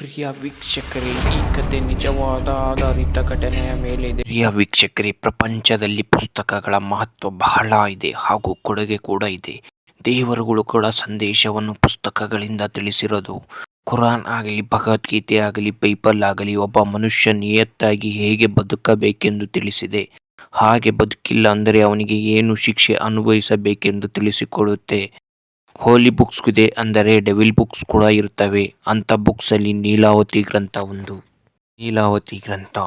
ಪ್ರಿಯ ವೀಕ್ಷಕರೇ, ಈ ಕತೆ ನಿಜವಾದ ಆಧಾರಿತ ಘಟನೆಯ ಮೇಲೆ ಇದೆ ಪ್ರಿಯ ವೀಕ್ಷಕರೇ, ಪ್ರಪಂಚದಲ್ಲಿ ಪುಸ್ತಕಗಳ ಮಹತ್ವ ಬಹಳ ಇದೆ ಹಾಗೂ ಕೊಡುಗೆ ಕೂಡ ಇದೆ. ದೇವರುಗಳು ಕೂಡ ಸಂದೇಶವನ್ನು ಪುಸ್ತಕಗಳಿಂದ ತಿಳಿಸಿರೋದು. ಕುರಾನ್ ಆಗಲಿ, ಭಗವದ್ಗೀತೆ ಆಗಲಿ, ಬೈಬಲ್ ಆಗಲಿ, ಒಬ್ಬ ಮನುಷ್ಯ ನಿಯತ್ತಾಗಿ ಹೇಗೆ ಬದುಕಬೇಕೆಂದು ತಿಳಿಸಿದೆ. ಹಾಗೆ ಬದುಕಿಲ್ಲ ಅಂದರೆ ಅವನಿಗೆ ಏನು ಶಿಕ್ಷೆ ಅನುಭವಿಸಬೇಕೆಂದು ತಿಳಿಸಿಕೊಡುತ್ತೆ. ಹೋಲಿ ಬುಕ್ಸ್ ಇದೆ ಅಂದರೆ ಡೆವಿಲ್ ಬುಕ್ಸ್ ಕೂಡ ಇರ್ತವೆ. ಅಂಥ ಬುಕ್ಸಲ್ಲಿ ನೀಲಾವತಿ ಗ್ರಂಥ ಒಂದು. ನೀಲಾವತಿ ಗ್ರಂಥ.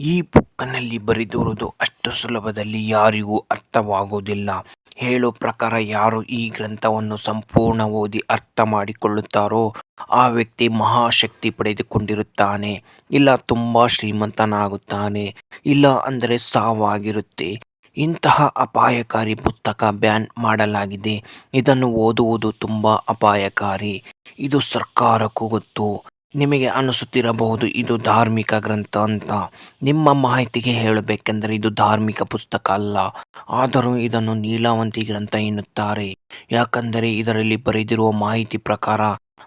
ಈ ಬುಕ್ಕನಲ್ಲಿ ಬರೆದಿರುವುದು ಅಷ್ಟು ಸುಲಭದಲ್ಲಿ ಯಾರಿಗೂ ಅರ್ಥವಾಗುವುದಿಲ್ಲ. ಹೇಳೋ ಪ್ರಕಾರ ಯಾರು ಈ ಗ್ರಂಥವನ್ನು ಸಂಪೂರ್ಣ ಓದಿ ಅರ್ಥ ಮಾಡಿಕೊಳ್ಳುತ್ತಾರೋ, ಆ ವ್ಯಕ್ತಿ ಮಹಾಶಕ್ತಿ ಪಡೆದುಕೊಂಡಿರುತ್ತಾನೆ. ಇಲ್ಲ ತುಂಬ ಶ್ರೀಮಂತನಾಗುತ್ತಾನೆ. ಇಲ್ಲ ಅಂದರೆ ಸಾವಾಗಿರುತ್ತೆ. ಇಂತಹ ಅಪಾಯಕಾರಿ ಪುಸ್ತಕ ಬ್ಯಾನ್ ಮಾಡಲಾಗಿದೆ. ಇದನ್ನು ಓದುವುದು ತುಂಬ ಅಪಾಯಕಾರಿ. ಇದು ಸರ್ಕಾರಕ್ಕೂ ಗೊತ್ತು. ನಿಮಗೆ ಅನಿಸುತ್ತಿರಬಹುದು ಇದು ಧಾರ್ಮಿಕ ಗ್ರಂಥ ಅಂತ. ನಿಮ್ಮ ಮಾಹಿತಿಗೆ ಹೇಳಬೇಕೆಂದರೆ ಇದು ಧಾರ್ಮಿಕ ಪುಸ್ತಕ ಅಲ್ಲ. ಆದರೂ ಇದನ್ನು ನೀಲಾವಂತಿ ಗ್ರಂಥ ಎನ್ನುತ್ತಾರೆ. ಯಾಕಂದರೆ ಇದರಲ್ಲಿ ಬರೆದಿರುವ ಮಾಹಿತಿ ಪ್ರಕಾರ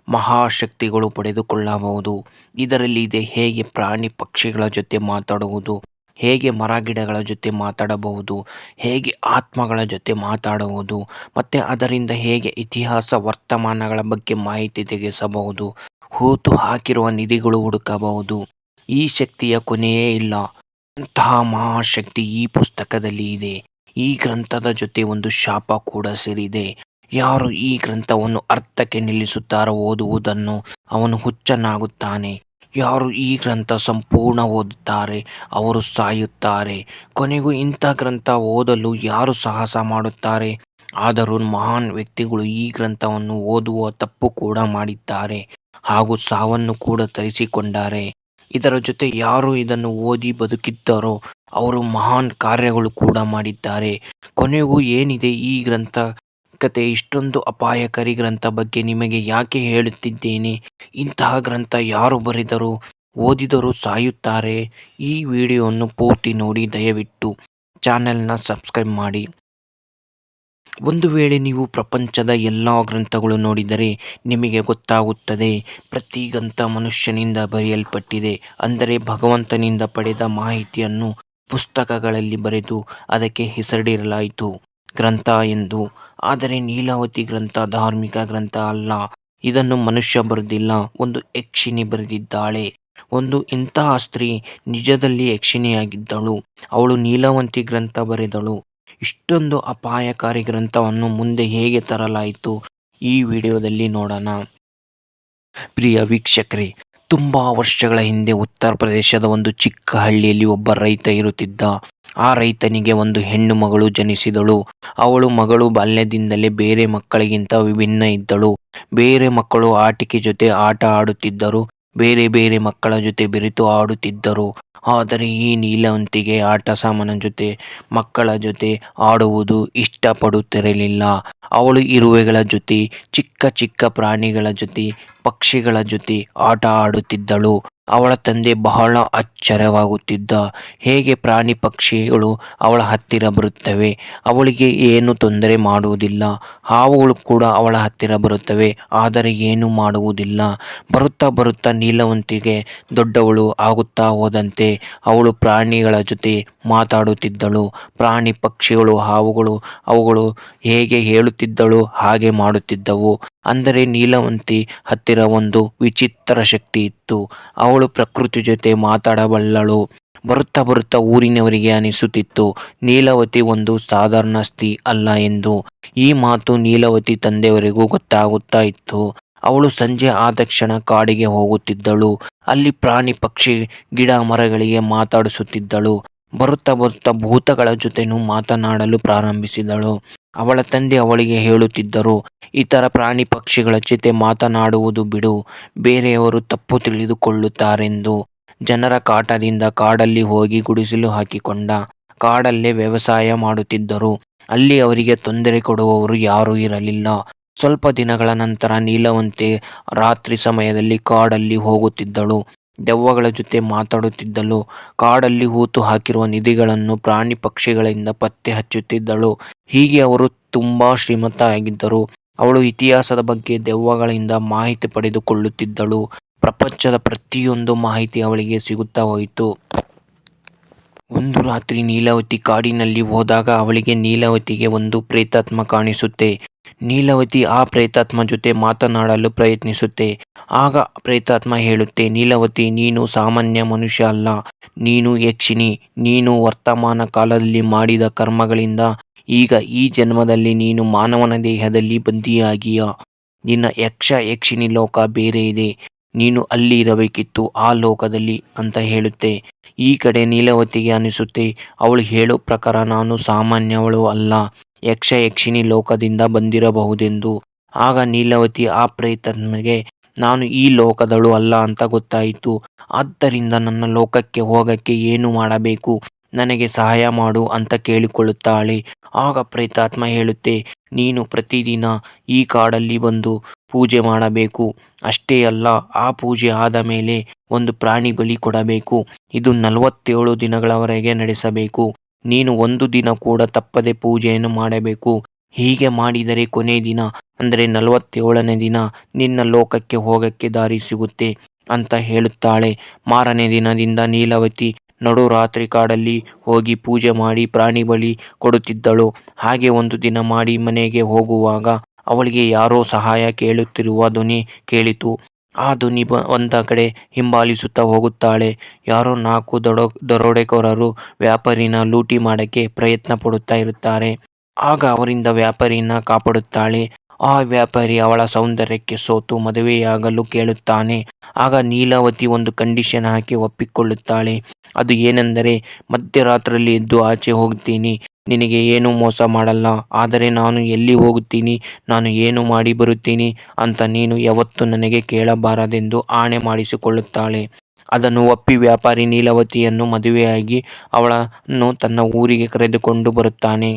ಮಹಾಶಕ್ತಿಗಳು ಪಡೆದುಕೊಳ್ಳಬಹುದು. ಇದರಲ್ಲಿ ಇದೆ ಹೇಗೆ ಪ್ರಾಣಿ ಪಕ್ಷಿಗಳ ಜೊತೆ ಮಾತಾಡುವುದು. ಹೇಗೆ ಮರ ಗಿಡಗಳ ಜೊತೆ ಮಾತಾಡಬಹುದು, ಹೇಗೆ ಆತ್ಮಗಳ ಜೊತೆ ಮಾತಾಡುವುದು ಮತ್ತು ಅದರಿಂದ ಹೇಗೆ ಇತಿಹಾಸ ವರ್ತಮಾನಗಳ ಬಗ್ಗೆ ಮಾಹಿತಿ ತೆಗೆಸಬಹುದು, ಹೂತು ಹಾಕಿರುವ ನಿಧಿಗಳು ಹುಡುಕಬಹುದು, ಈ ಶಕ್ತಿಯ ಕೊನೆಯೇ ಇಲ್ಲ. ಅಂತಹ ಮಹಾಶಕ್ತಿ ಈ ಪುಸ್ತಕದಲ್ಲಿ ಇದೆ. ಈ ಗ್ರಂಥದ ಜೊತೆ ಒಂದು ಶಾಪ ಕೂಡ ಸೇರಿದೆ. ಯಾರು ಈ ಗ್ರಂಥವನ್ನು ಅರ್ಥಕ್ಕೆ ನಿಲ್ಲಿಸುತ್ತಾರೋ ಓದುವುದನ್ನು ಅವನು ಹುಚ್ಚನಾಗುತ್ತಾನೆ. ಯಾರು ಈ ಗ್ರಂಥ ಸಂಪೂರ್ಣ ಓದುತ್ತಾರೆ, ಅವರು ಸಾಯುತ್ತಾರೆ. ಕೊನೆಗೂ ಇಂಥ ಗ್ರಂಥ ಓದಲು ಯಾರು ಸಾಹಸ ಮಾಡುತ್ತಾರೆ? ಆದರೂ ಮಹಾನ್ ವ್ಯಕ್ತಿಗಳು ಈ ಗ್ರಂಥವನ್ನು ಓದುವ ತಪ್ಪು ಕೂಡ ಮಾಡಿದ್ದಾರೆ ಹಾಗೂ ಸಾವನ್ನು ಕೂಡ ತರಿಸಿಕೊಂಡಾರೆ. ಇದರ ಜೊತೆ ಯಾರು ಇದನ್ನು ಓದಿ ಬದುಕಿದ್ದಾರೋ, ಅವರು ಮಹಾನ್ ಕಾರ್ಯಗಳು ಕೂಡ ಮಾಡಿದ್ದಾರೆ. ಕೊನೆಗೂ ಏನಿದೆ ಈ ಗ್ರಂಥ? ಕತೆ ಇಷ್ಟೊಂದು ಅಪಾಯಕಾರಿ ಗ್ರಂಥ ಬಗ್ಗೆ ನಿಮಗೆ ಯಾಕೆ ಹೇಳುತ್ತಿದ್ದೇನೆ? ಇಂತಹ ಗ್ರಂಥ ಯಾರು ಬರೆದರು, ಓದಿದರೂ ಸಾಯುತ್ತಾರೆ. ಈ ವಿಡಿಯೋವನ್ನು ಪೂರ್ತಿ ನೋಡಿ, ದಯವಿಟ್ಟು ಚಾನೆಲ್ನ ಸಬ್ಸ್ಕ್ರೈಬ್ ಮಾಡಿ. ಒಂದು ವೇಳೆ ನೀವು ಪ್ರಪಂಚದ ಎಲ್ಲ ಗ್ರಂಥಗಳು ನೋಡಿದರೆ ನಿಮಗೆ ಗೊತ್ತಾಗುತ್ತದೆ, ಪ್ರತಿ ಗ್ರಂಥ ಮನುಷ್ಯನಿಂದ ಬರೆಯಲ್ಪಟ್ಟಿದೆ. ಅಂದರೆ ಭಗವಂತನಿಂದ ಪಡೆದ ಮಾಹಿತಿಯನ್ನು ಪುಸ್ತಕಗಳಲ್ಲಿ ಬರೆದು ಅದಕ್ಕೆ ಹೆಸರಿಡಲಾಯಿತು. ಗ್ರಂಥ ಎಂದು. ಆದರೆ ನೀಲಾವತಿ ಗ್ರಂಥ, ಧಾರ್ಮಿಕ ಗ್ರಂಥ ಅಲ್ಲ. ಇದನ್ನು ಮನುಷ್ಯ ಬರೆದಿಲ್ಲ, ಒಂದು ಯಕ್ಷಿಣಿ ಬರೆದಿದ್ದಾಳೆ. ಒಂದು ಇಂತಹ ಸ್ತ್ರೀ ನಿಜದಲ್ಲಿ ಯಕ್ಷಿಣಿಯಾಗಿದ್ದಳು. ಅವಳು ನೀಲವಂತಿ ಗ್ರಂಥ ಬರೆದಳು. ಇಷ್ಟೊಂದು ಅಪಾಯಕಾರಿ ಗ್ರಂಥವನ್ನು ಮುಂದೆ ಹೇಗೆ ತರಲಾಯಿತು ಈ ವಿಡಿಯೋದಲ್ಲಿ ನೋಡೋಣ. ಪ್ರಿಯ ವೀಕ್ಷಕರೇ, ತುಂಬ ವರ್ಷಗಳ ಹಿಂದೆ ಉತ್ತರ ಪ್ರದೇಶದ ಒಂದು ಚಿಕ್ಕ ಹಳ್ಳಿಯಲ್ಲಿ ಒಬ್ಬ ರೈತ ಇರುತ್ತಿದ್ದ. ಆ ರೈತನಿಗೆ ಒಂದು ಹೆಣ್ಣು ಮಗಳು ಜನಿಸಿದಳು. ಅವಳು ಮಗಳು ಬಾಲ್ಯದಿಂದಲೇ ಬೇರೆ ಮಕ್ಕಳಿಗಿಂತ ವಿಭಿನ್ನ ಇದ್ದಳು. ಬೇರೆ ಮಕ್ಕಳು ಆಟಿಕೆ ಜೊತೆ ಆಟ ಆಡುತ್ತಿದ್ದರು. ಬೇರೆ ಬೇರೆ ಮಕ್ಕಳ ಜೊತೆ ಬೆರೆತು ಆಡುತ್ತಿದ್ದರು. ಆದರೆ ಈ ನೀಲವಂತಿಗೆ ಆಟ ಸಾಮಾನ ಜೊತೆ, ಮಕ್ಕಳ ಜೊತೆ ಆಡುವುದು ಇಷ್ಟಪಡುತ್ತಿರಲಿಲ್ಲ. ಅವಳು ಇರುವೆಗಳ ಜೊತೆ, ಚಿಕ್ಕ ಚಿಕ್ಕ ಪ್ರಾಣಿಗಳ ಜೊತೆ, ಪಕ್ಷಿಗಳ ಜೊತೆ ಆಟ ಆಡುತ್ತಿದ್ದಳು. ಅವಳ ತಂದೆ ಬಹಳ ಆಶ್ಚರ್ಯವಾಗುತ್ತಿದ್ದ ಹೇಗೆ ಪ್ರಾಣಿ ಪಕ್ಷಿಗಳು ಅವಳ ಹತ್ತಿರ ಬರುತ್ತವೆ? ಅವಳಿಗೆ ಏನು ತೊಂದರೆ ಮಾಡುವುದಿಲ್ಲ. ಹಾವುಗಳು ಕೂಡ ಅವಳ ಹತ್ತಿರ ಬರುತ್ತವೆ, ಆದರೆ ಏನು ಮಾಡುವುದಿಲ್ಲ. ಬರುತ್ತಾ ಬರುತ್ತಾ ನೀಲವಂತಿಗೆ ದೊಡ್ಡವಳು ಆಗುತ್ತಾ ಹೋದಂತೆ ಅವಳು ಪ್ರಾಣಿಗಳ ಜೊತೆ ಮಾತಾಡುತ್ತಿದ್ದಳು. ಪ್ರಾಣಿ ಪಕ್ಷಿಗಳು, ಹಾವುಗಳು, ಅವುಗಳು ಹೇಗೆ ಹೇಳುತ್ತಿದ್ದಳು, ಹಾಗೆ ಮಾಡುತ್ತಿದ್ದವು. ಅಂದರೆ ನೀಲವಂತಿ ಹತ್ತಿರ ಒಂದು ವಿಚಿತ್ರ ಶಕ್ತಿ ಇತ್ತು. ಅವಳು ಪ್ರಕೃತಿ ಜೊತೆ ಮಾತಾಡಬಲ್ಲಳು. ಬರುತ್ತಾ ಬರುತ್ತಾ ಊರಿನವರಿಗೆ ಅನಿಸುತ್ತಿತ್ತು. ನೀಲವತಿ ಒಂದು ಸಾಧಾರಣ ಸ್ತ್ರೀ ಅಲ್ಲ ಎಂದು. ಈ ಮಾತು ನೀಲವತಿ ತಂದೆಯವರಿಗೂ ಗೊತ್ತಾಗುತ್ತಾ ಇತ್ತು. ಅವಳು ಸಂಜೆ ಆದ ತಕ್ಷಣ ಕಾಡಿಗೆ ಹೋಗುತ್ತಿದ್ದಳು. ಅಲ್ಲಿ ಪ್ರಾಣಿ ಪಕ್ಷಿ, ಗಿಡ ಮರಗಳಿಗೆ ಮಾತಾಡಿಸುತ್ತಿದ್ದಳು. ಬರುತ್ತಾ ಬರುತ್ತಾ ಭೂತಗಳ ಜೊತೆನೂ ಮಾತನಾಡಲು ಪ್ರಾರಂಭಿಸಿದಳು. ಅವಳ ತಂದೆ ಅವಳಿಗೆ ಹೇಳುತ್ತಿದ್ದರು, ಇತರ ಪ್ರಾಣಿ ಪಕ್ಷಿಗಳ ಜೊತೆ ಮಾತನಾಡುವುದು ಬಿಡು, ಬೇರೆಯವರು ತಪ್ಪು ತಿಳಿದುಕೊಳ್ಳುತ್ತಾರೆಂದು. ಜನರ ಕಾಟದಿಂದ ಕಾಡಲ್ಲಿ ಹೋಗಿ ಗುಡಿಸಲು ಹಾಕಿಕೊಂಡ. ಕಾಡಲ್ಲೇ ವ್ಯವಸಾಯ ಮಾಡುತ್ತಿದ್ದರು. ಅಲ್ಲಿ ಅವರಿಗೆ ತೊಂದರೆ ಕೊಡುವವರು ಯಾರೂ ಇರಲಿಲ್ಲ. ಸ್ವಲ್ಪ ದಿನಗಳ ನಂತರ ನೀಲವಂತೆ ರಾತ್ರಿ ಸಮಯದಲ್ಲಿ ಕಾಡಲ್ಲಿ ಹೋಗುತ್ತಿದ್ದಳು. ದೆವ್ವಗಳ ಜೊತೆ ಮಾತಾಡುತ್ತಿದ್ದಳು. ಕಾಡಲ್ಲಿ ಹೂತು ಹಾಕಿರುವ ನಿಧಿಗಳನ್ನು ಪ್ರಾಣಿ ಪಕ್ಷಿಗಳಿಂದ ಪತ್ತೆ ಹಚ್ಚುತ್ತಿದ್ದಳು. ಹೀಗೆ ಅವರು ತುಂಬಾ ಶ್ರೀಮಂತ ಆಗಿದ್ದರು ಅವಳು ಇತಿಹಾಸದ ಬಗ್ಗೆ ದೆವ್ವಗಳಿಂದ ಮಾಹಿತಿ ಪಡೆದುಕೊಳ್ಳುತ್ತಿದ್ದಳು. ಪ್ರಪಂಚದ ಪ್ರತಿಯೊಂದು ಮಾಹಿತಿ ಅವಳಿಗೆ ಸಿಗುತ್ತಾ ಹೋಯಿತು. ಒಂದು ರಾತ್ರಿ ನೀಲಾವತಿ ಕಾಡಿನಲ್ಲಿ ಹೋದಾಗ ಅವಳಿಗೆ ನೀಲಾವತಿಗೆ ಒಂದು ಪ್ರೇತಾತ್ಮ ಕಾಣಿಸುತ್ತೆ. ನೀಲವತಿ ಆ ಪ್ರೇತಾತ್ಮ ಜೊತೆ ಮಾತನಾಡಲು ಪ್ರಯತ್ನಿಸುತ್ತೆ. ಆಗ ಪ್ರೇತಾತ್ಮ ಹೇಳುತ್ತೆ, ನೀಲವತಿ, ನೀನು ಸಾಮಾನ್ಯ ಮನುಷ್ಯ ಅಲ್ಲ. ನೀನು ಯಕ್ಷಿಣಿ. ನೀನು ವರ್ತಮಾನ ಕಾಲದಲ್ಲಿ ಮಾಡಿದ ಕರ್ಮಗಳಿಂದ ಈಗ ಈ ಜನ್ಮದಲ್ಲಿ ನೀನು ಮಾನವನ ದೇಹದಲ್ಲಿ ಬಂದಿಯಾಗಿಯ? ನಿನ್ನ ಯಕ್ಷ ಯಕ್ಷಿಣಿ ಲೋಕ ಬೇರೆ ಇದೆ. ನೀನು ಅಲ್ಲಿ ಇರಬೇಕಿತ್ತು, ಆ ಲೋಕದಲ್ಲಿ, ಅಂತ ಹೇಳುತ್ತೆ. ಈ ಕಡೆ ನೀಲವತಿಗೆ ಅನಿಸುತ್ತೆ, ಅವಳು ಹೇಳೋ ಪ್ರಕಾರ ನಾನು ಸಾಮಾನ್ಯವಳು ಅಲ್ಲ. ಯಕ್ಷ ಯಕ್ಷಿಣಿ ಲೋಕದಿಂದ ಬಂದಿರಬಹುದೆಂದು. ಆಗ ನೀಲವತಿ, ಆ ಪ್ರೇತನಿಗೆ ನಾನು ಈ ಲೋಕದಳು ಅಲ್ಲ ಅಂತ ಗೊತ್ತಾಯಿತು. ಆದ್ದರಿಂದ ನನ್ನ ಲೋಕಕ್ಕೆ ಹೋಗಕ್ಕೆ ಏನು ಮಾಡಬೇಕು? ನನಗೆ ಸಹಾಯ ಮಾಡು ಅಂತ ಕೇಳಿಕೊಳ್ಳುತ್ತಾಳೆ. ಆಗ ಪ್ರೇತಾತ್ಮ ಹೇಳುತ್ತೆ, ನೀನು ಪ್ರತಿದಿನ ಈ ಕಾಡಲ್ಲಿ ಬಂದು ಪೂಜೆ ಮಾಡಬೇಕು. ಅಷ್ಟೇ ಅಲ್ಲ, ಆ ಪೂಜೆ ಆದ ಮೇಲೆ ಒಂದು ಪ್ರಾಣಿ ಬಲಿ ಕೊಡಬೇಕು. ಇದು ನಲವತ್ತೇಳು ದಿನಗಳವರೆಗೆ ನಡೆಸಬೇಕು. ನೀನು ಒಂದು ದಿನ ಕೂಡ ತಪ್ಪದೆ ಪೂಜೆಯನ್ನು ಮಾಡಬೇಕು. ಹೀಗೆ ಮಾಡಿದರೆ ಕೊನೆ ದಿನ, ಅಂದರೆ ನಲವತ್ತೇಳನೇ ದಿನ, ನಿನ್ನ ಲೋಕಕ್ಕೆ ಹೋಗಕ್ಕೆ ದಾರಿ ಸಿಗುತ್ತೆ ಅಂತ ಹೇಳುತ್ತಾಳೆ. ಮಾರನೇ ದಿನದಿಂದ ನೀಲವತಿ ನಡು ರಾತ್ರಿ ಕಾಡಲ್ಲಿ ಹೋಗಿ ಪೂಜೆ ಮಾಡಿ ಪ್ರಾಣಿ ಬಳಿ ಕೊಡುತ್ತಿದ್ದಳು. ಹಾಗೆ ಒಂದು ದಿನ ಮಾಡಿ ಮನೆಗೆ ಹೋಗುವಾಗ ಅವಳಿಗೆ ಯಾರೋ ಸಹಾಯ ಕೇಳುತ್ತಿರುವ ಧ್ವನಿ ಕೇಳಿತು. ಆ ಧ್ವನಿ ಒಂದ ಕಡೆ ಹಿಂಬಾಲಿಸುತ್ತಾ ಹೋಗುತ್ತಾಳೆ. ಯಾರೋ ನಾಲ್ಕು ದರೋಡೆಕೋರರು ವ್ಯಾಪಾರಿನ ಲೂಟಿ ಮಾಡಕ್ಕೆ ಪ್ರಯತ್ನ ಪಡುತ್ತಾ ಇರುತ್ತಾರೆ. ಆಗ ಅವರಿಂದ ವ್ಯಾಪಾರಿನ ಕಾಪಾಡುತ್ತಾಳೆ. ಆ ವ್ಯಾಪಾರಿ ಅವಳ ಸೌಂದರ್ಯಕ್ಕೆ ಸೋತು ಮದುವೆಯಾಗಲು ಕೇಳುತ್ತಾನೆ. ಆಗ ನೀಲಾವತಿ ಒಂದು ಕಂಡೀಷನ್ ಹಾಕಿ ಒಪ್ಪಿಕೊಳ್ಳುತ್ತಾಳೆ. ಅದು ಏನೆಂದರೆ, ಮಧ್ಯರಾತ್ರಿಯಲ್ಲಿ ಎದ್ದು ಆಚೆ ಹೋಗ್ತೀನಿ. ನಿನಗೆ ಏನು ಮೋಸ ಮಾಡಲ್ಲ, ಆದರೆ ನಾನು ಎಲ್ಲಿ ಹೋಗುತ್ತೀನಿ, ನಾನು ಏನು ಮಾಡಿ ಬರುತ್ತೀನಿ ಅಂತ ನೀನು ಯಾವತ್ತೂ ನನಗೆ ಕೇಳಬಾರದೆಂದು ಆಣೆ ಮಾಡಿಸಿಕೊಳ್ಳುತ್ತಾಳೆ. ಅದನ್ನು ಒಪ್ಪಿ ವ್ಯಾಪಾರಿ ನೀಲವತಿಯನ್ನು ಮದುವೆಯಾಗಿ ಅವಳನ್ನು ತನ್ನ ಊರಿಗೆ ಕರೆದುಕೊಂಡು ಬರುತ್ತಾನೆ.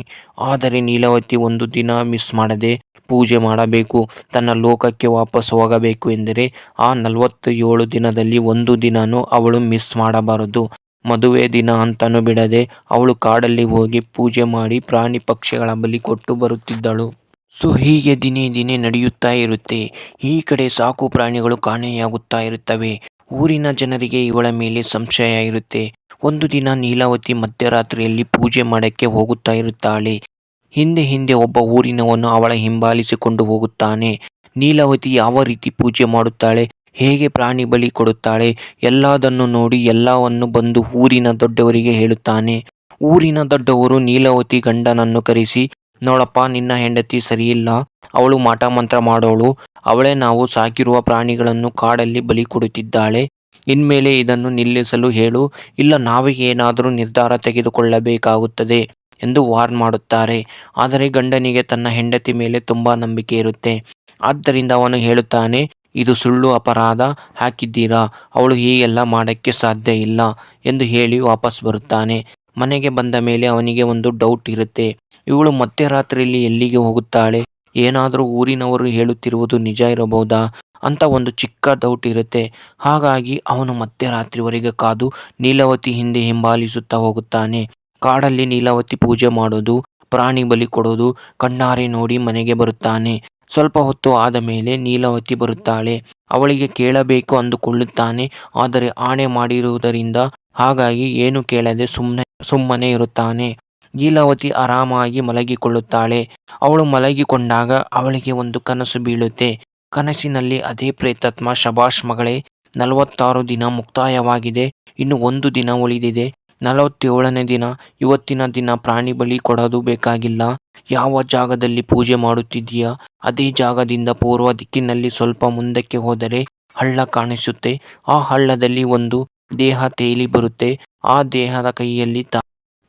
ಆದರೆ ನೀಲವತಿ ಒಂದು ದಿನ ಮಿಸ್ ಮಾಡದೆ ಪೂಜೆ ಮಾಡಬೇಕು, ತನ್ನ ಲೋಕಕ್ಕೆ ವಾಪಸ್ ಹೋಗಬೇಕು ಎಂದರೆ ಆ ನಲವತ್ತು ಏಳು ದಿನದಲ್ಲಿ ಒಂದು ದಿನನೂ ಅವಳು ಮಿಸ್ ಮಾಡಬಾರದು. ಮದುವೆ ದಿನ ಅಂತನೂ ಬಿಡದೆ ಅವಳು ಕಾಡಲ್ಲಿ ಹೋಗಿ ಪೂಜೆ ಮಾಡಿ ಪ್ರಾಣಿ ಪಕ್ಷಿಗಳ ಬಲಿ ಕೊಟ್ಟು ಬರುತ್ತಿದ್ದಳು. ಸೊ ಹೀಗೆ ದಿನೇ ದಿನೇ ನಡೆಯುತ್ತಾ ಇರುತ್ತೆ. ಈ ಕಡೆ ಸಾಕು ಪ್ರಾಣಿಗಳು ಕಾಣೆಯಾಗುತ್ತಾ ಇರುತ್ತವೆ. ಊರಿನ ಜನರಿಗೆ ಇವಳ ಮೇಲೆ ಸಂಶಯ ಇರುತ್ತೆ. ಒಂದು ದಿನ ನೀಲಾವತಿ ಮಧ್ಯರಾತ್ರಿಯಲ್ಲಿ ಪೂಜೆ ಮಾಡಕ್ಕೆ ಹೋಗುತ್ತಾ ಇರುತ್ತಾಳೆ. ಹಿಂದೆ ಹಿಂದೆ ಒಬ್ಬ ಊರಿನವನು ಅವಳ ಹಿಂಬಾಲಿಸಿಕೊಂಡು ಹೋಗುತ್ತಾನೆ. ನೀಲಾವತಿ ಯಾವ ರೀತಿ ಪೂಜೆ ಮಾಡುತ್ತಾಳೆ? ಹೇಗೆ ಪ್ರಾಣಿ ಬಲಿ ಕೊಡುತ್ತಾಳೆ ಎಲ್ಲದನ್ನು ನೋಡಿ ಎಲ್ಲವನ್ನು ಬಂದು ಊರಿನ ದೊಡ್ಡವರಿಗೆ ಹೇಳುತ್ತಾನೆ. ಊರಿನ ದೊಡ್ಡವರು ನೀಲಾವತಿ ಗಂಡನನ್ನು ಕರೆಸಿ, ನೋಡಪ್ಪ, ನಿನ್ನ ಹೆಂಡತಿ ಸರಿಯಿಲ್ಲ, ಅವಳು ಮಾಟ ಮಂತ್ರ ಮಾಡೋಳು, ಅವಳೇ ನಾವು ಸಾಕಿರುವ ಪ್ರಾಣಿಗಳನ್ನು ಕಾಡಲ್ಲಿ ಬಲಿ ಕೊಡುತ್ತಿದ್ದಾಳೆ. ಇನ್ಮೇಲೆ ಇದನ್ನು ನಿಲ್ಲಿಸಲು ಹೇಳು, ಇಲ್ಲ ನಾವೇ ಏನಾದರೂ ನಿರ್ಧಾರ ತೆಗೆದುಕೊಳ್ಳಬೇಕಾಗುತ್ತದೆ ಎಂದು ವಾರ್ನ್ ಮಾಡುತ್ತಾರೆ. ಆದರೆ ಗಂಡನಿಗೆ ತನ್ನ ಹೆಂಡತಿ ಮೇಲೆ ತುಂಬ ನಂಬಿಕೆ ಇರುತ್ತೆ. ಆದ್ದರಿಂದ ಅವನು ಹೇಳುತ್ತಾನೆ ಇದು ಸುಳ್ಳು ಅಪರಾಧ ಹಾಕಿದ್ದೀರಾ? ಅವಳು ಹೀಗೆಲ್ಲ ಮಾಡೋಕ್ಕೆ ಸಾಧ್ಯ ಇಲ್ಲ ಎಂದು ಹೇಳಿ ವಾಪಸ್ ಬರುತ್ತಾನೆ. ಮನೆಗೆ ಬಂದ ಮೇಲೆ ಅವನಿಗೆ ಒಂದು ಡೌಟ್ ಇರುತ್ತೆ. ಇವಳು ಮತ್ತೆ ರಾತ್ರಿಯಲ್ಲಿ ಎಲ್ಲಿಗೆ ಹೋಗುತ್ತಾಳೆ? ಏನಾದರೂ ಊರಿನವರು ಹೇಳುತ್ತಿರುವುದು ನಿಜ ಇರಬಹುದಾ? ಅಂತ ಒಂದು ಚಿಕ್ಕ ಡೌಟ್ ಇರುತ್ತೆ. ಹಾಗಾಗಿ ಅವನು ಮತ್ತೆ ರಾತ್ರಿವರೆಗೆ ಕಾದು ನೀಲವತಿ ಹಿಂದೆ ಹಿಂಬಾಲಿಸುತ್ತಾ ಹೋಗುತ್ತಾನೆ. ಕಾಡಲ್ಲಿ ನೀಲಾವತಿ ಪೂಜೆ ಮಾಡೋದು, ಪ್ರಾಣಿ ಬಲಿ ಕೊಡೋದು, ಕಣ್ಣಾರೆ ನೋಡಿ ಮನೆಗೆ ಬರುತ್ತಾನೆ. ಸ್ವಲ್ಪ ಹೊತ್ತು ಆದ ಮೇಲೆ ನೀಲಾವತಿ ಬರುತ್ತಾಳೆ. ಅವಳಿಗೆ ಕೇಳಬೇಕು ಅಂದುಕೊಳ್ಳುತ್ತಾನೆ. ಆದರೆ ಆಣೆ ಮಾಡಿರುವುದರಿಂದ ಹಾಗಾಗಿ ಏನು ಕೇಳದೆ ಸುಮ್ಮನೆ ಸುಮ್ಮನೆ ಇರುತ್ತಾನೆ. ನೀಲಾವತಿ ಆರಾಮಾಗಿ ಮಲಗಿಕೊಳ್ಳುತ್ತಾಳೆ. ಅವಳು ಮಲಗಿಕೊಂಡಾಗ ಅವಳಿಗೆ ಒಂದು ಕನಸು ಬೀಳುತ್ತೆ. ಕನಸಿನಲ್ಲಿ ಅದೇ ಪ್ರೇತಾತ್ಮ ಶಬಾಷ್ ಮಗಳೇ, ನಲವತ್ತಾರು ದಿನ ಮುಕ್ತಾಯವಾಗಿದೆ. ಇನ್ನು ಒಂದು ದಿನ ಉಳಿದಿದೆ. ನಲವತ್ತೇಳನೇ ದಿನ. ಇವತ್ತಿನ ದಿನ ಪ್ರಾಣಿ ಬಲಿ ಕೊಡೋದು ಬೇಕಾಗಿಲ್ಲ. ಯಾವ ಜಾಗದಲ್ಲಿ ಪೂಜೆ ಮಾಡುತ್ತಿದ್ದೀಯಾ? ಅದೇ ಜಾಗದಿಂದ ಪೂರ್ವ ದಿಕ್ಕಿನಲ್ಲಿ ಸ್ವಲ್ಪ ಮುಂದಕ್ಕೆ ಹೋದರೆ ಹಳ್ಳ ಕಾಣಿಸುತ್ತೆ. ಆ ಹಳ್ಳದಲ್ಲಿ ಒಂದು ದೇಹ ತೇಲಿ ಬರುತ್ತೆ. ಆ ದೇಹದ ಕೈಯಲ್ಲಿ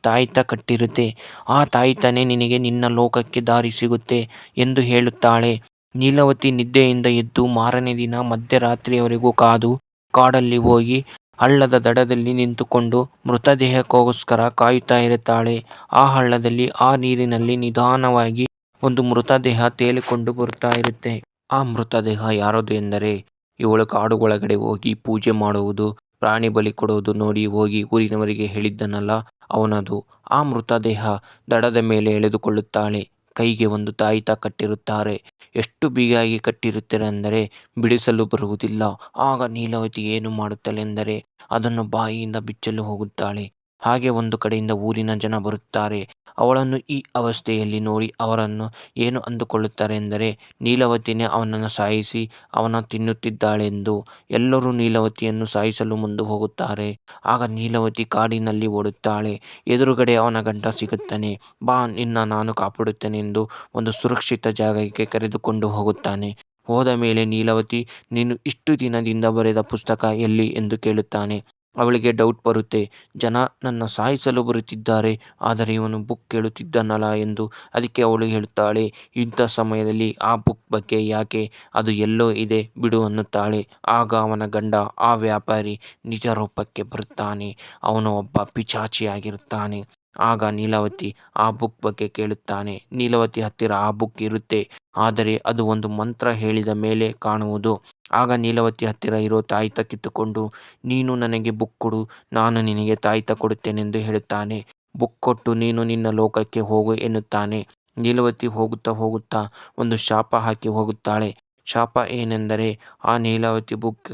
ತಾಯ್ತ ಕಟ್ಟಿರುತ್ತೆ. ಆ ತಾಯಿತನೇ ನಿನಗೆ ನಿನ್ನ ಲೋಕಕ್ಕೆ ದಾರಿ ಸಿಗುತ್ತೆ ಎಂದು ಹೇಳುತ್ತಾಳೆ. ನೀಲವತಿ ನಿದ್ದೆಯಿಂದ ಎದ್ದು ಮಾರನೇ ದಿನ ಮಧ್ಯರಾತ್ರಿಯವರೆಗೂ ಕಾದು, ಕಾಡಲ್ಲಿ ಹೋಗಿ ಹಳ್ಳದ ದಡದಲ್ಲಿ ನಿಂತುಕೊಂಡು ಮೃತದೇಹಕ್ಕೋಸ್ಕರ ಕಾಯುತ್ತಾ ಇರುತ್ತಾಳೆ. ಆ ಹಳ್ಳದಲ್ಲಿ ಆ ನೀರಿನಲ್ಲಿ ನಿಧಾನವಾಗಿ ಒಂದು ಮೃತದೇಹ ತೇಲಿಕೊಂಡು ಬರುತ್ತಾ ಇರುತ್ತೆ. ಆ ಮೃತದೇಹ ಯಾರದು ಎಂದರೆ, ಇವಳು ಕಾಡುಗೊಳಗಡೆ ಹೋಗಿ ಪೂಜೆ ಮಾಡುವುದು, ಪ್ರಾಣಿ ಬಲಿ ಕೊಡುವುದು ನೋಡಿ ಹೋಗಿ ಊರಿನವರಿಗೆ ಹೇಳಿದ್ದನಲ್ಲ, ಅವನದು. ಆ ಮೃತದೇಹ ದಡದ ಮೇಲೆ ಎಳೆದುಕೊಳ್ಳುತ್ತಾಳೆ. ಕೈಗೆ ಒಂದು ತಾಯಿತ ಕಟ್ಟಿರುತ್ತಾರೆ. ಎಷ್ಟು ಬಿಗಿಯಾಗಿ ಕಟ್ಟಿರುತ್ತಾರೆ ಅಂದರೆ ಬಿಡಿಸಲು ಬರುವುದಿಲ್ಲ. ಆಗ ನೀಲವತಿ ಏನು ಮಾಡುತ್ತಾಳೆಂದರೆ ಅದನ್ನು ಬಾಯಿಯಿಂದ ಬಿಚ್ಚಲು ಹೋಗುತ್ತಾಳೆ. ಹಾಗೆ ಒಂದು ಕಡೆಯಿಂದ ಊರಿನ ಜನ ಬರುತ್ತಾರೆ. ಅವಳನ್ನು ಈ ಅವಸ್ಥೆಯಲ್ಲಿ ನೋಡಿ ಅವರನ್ನು ಏನು ಅಂದುಕೊಳ್ಳುತ್ತಾರೆ ಎಂದರೆ ನೀಲವತಿನೇ ಅವನನ್ನು ಸಾಯಿಸಿ ಅವನ ತಿನ್ನುತ್ತಿದ್ದಾಳೆಂದು. ಎಲ್ಲರೂ ನೀಲವತಿಯನ್ನು ಸಾಯಿಸಲು ಮುಂದೆ ಹೋಗುತ್ತಾರೆ. ಆಗ ನೀಲವತಿ ಕಾಡಿನಲ್ಲಿ ಓಡುತ್ತಾಳೆ. ಎದುರುಗಡೆ ಅವನ ಗಂಟ ಸಿಗುತ್ತಾನೆ. ಬಾ, ನಿನ್ನ ನಾನು ಕಾಪಾಡುತ್ತೇನೆ ಎಂದು ಒಂದು ಸುರಕ್ಷಿತ ಜಾಗಕ್ಕೆ ಕರೆದುಕೊಂಡು ಹೋಗುತ್ತಾನೆ. ಹೋದ ಮೇಲೆ ನೀಲವತಿ, ನೀನು ಇಷ್ಟು ದಿನದಿಂದ ಬರೆದ ಪುಸ್ತಕ ಎಲ್ಲಿ? ಎಂದು ಕೇಳುತ್ತಾನೆ. ಅವಳಿಗೆ ಡೌಟ್ ಬರುತ್ತೆ. ಜನ ನನ್ನ ಸಾಯಿಸಲು ಬರುತ್ತಿದ್ದಾರೆ, ಆದರೆ ಇವನು ಬುಕ್ ಕೇಳುತ್ತಿದ್ದನಲ್ಲ ಎಂದು ಅದಕ್ಕೆ ಅವಳು ಹೇಳುತ್ತಾಳೆ. ಇಂಥ ಸಮಯದಲ್ಲಿ ಆ ಬುಕ್ ಬಗ್ಗೆ ಯಾಕೆ ಅದು ಎಲ್ಲೋ ಇದೆ ಬಿಡು ಅನ್ನುತ್ತಾಳೆ. ಆಗ ಅವನ ಗಂಡ, ಆ ವ್ಯಾಪಾರಿ ನಿಜ ರೂಪಕ್ಕೆ ಬರುತ್ತಾನೆ. ಅವನು ಒಬ್ಬ ಪಿಚಾಚಿಯಾಗಿರುತ್ತಾನೆ ಆಗ ನೀಲಾವತಿ ಆ ಬುಕ್ ಬಗ್ಗೆ ಕೇಳುತ್ತಾನೆ. ನೀಲಾವತಿ ಹತ್ತಿರ ಆ ಬುಕ್ ಇರುತ್ತೆ. ಆದರೆ ಅದು ಒಂದು ಮಂತ್ರ ಹೇಳಿದ ಮೇಲೆ ಕಾಣುವುದು. ಆಗ ನೀಲಾವತಿ ಹತ್ತಿರ ಇರೋ ತಾಯಿತ ಕಿತ್ತುಕೊಂಡು, ನೀನು ನನಗೆ ಬುಕ್ ಕೊಡು, ನಾನು ನಿನಗೆ ತಾಯಿತ ಕೊಡುತ್ತೇನೆಂದು ಹೇಳುತ್ತಾನೆ. ಬುಕ್ ಕೊಟ್ಟು ನೀನು ನಿನ್ನ ಲೋಕಕ್ಕೆ ಹೋಗು ಎನ್ನುತ್ತಾನೆ. ನೀಲವತಿ ಹೋಗುತ್ತಾ ಹೋಗುತ್ತಾ ಒಂದು ಶಾಪ ಹಾಕಿ ಹೋಗುತ್ತಾಳೆ. ಶಾಪ ಏನೆಂದರೆ, ಆ ನೀಲಾವತಿ ಬುಕ್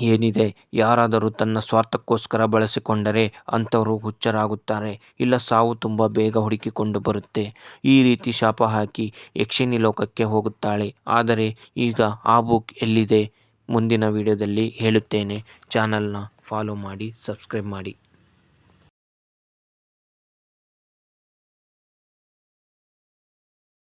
ಏನಿದೆ? ಯಾರಾದರೂ ತನ್ನ ಸ್ವಾರ್ಥಕ್ಕೋಸ್ಕರ ಬಳಸಿಕೊಂಡರೆ ಅಂಥವರು ಹುಚ್ಚರಾಗುತ್ತಾರೆ. ಇಲ್ಲ, ಸಾವು ತುಂಬ ಬೇಗ ಹುಡುಕಿಕೊಂಡು ಬರುತ್ತೆ. ಈ ರೀತಿ ಶಾಪ ಹಾಕಿ ಯಕ್ಷಿಣಿ ಲೋಕಕ್ಕೆ ಹೋಗುತ್ತಾಳೆ. ಆದರೆ ಈಗ ಆ ಬುಕ್ ಎಲ್ಲಿದೆ? ಮುಂದಿನ ವಿಡಿಯೋದಲ್ಲಿ ಹೇಳುತ್ತೇನೆ. ಚಾನಲ್ನ ಫಾಲೋ ಮಾಡಿ, ಸಬ್ಸ್ಕ್ರೈಬ್ ಮಾಡಿ.